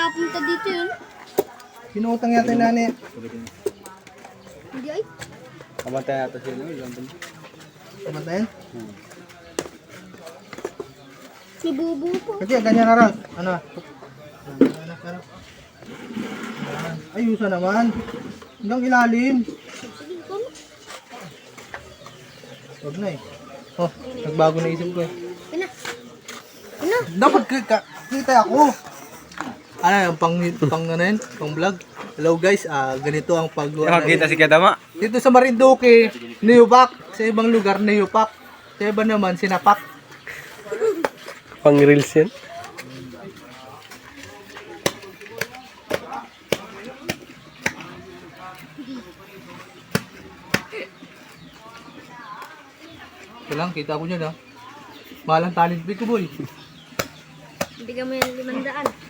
napunta dito yun. Pinuutang yata yung nani. Hindi ay. Kamatay yata siya, no? Taon. Kamatayin? Si Bubu po. Kasi ganyan na rin. Ano? Ano, ano, Ayan. Ayusan naman. Hanggang ilalim. Huwag na eh. Oh, nagbago na isip ko eh. Yan na. Dapat kita, kita ako. Ano yung pang, pang ano yun? Pang vlog? Hello guys, ah ganito ang pag... Makita si Kadama. Dito sa Marinduque, Niyupak. Sa ibang lugar, Niyupak. Sa iba naman, Sinapak. Pang reels yan. Ito lang, kita ko niyan ah. Mahal ang talent fee ko boy. Bigyan mo yan limandaan.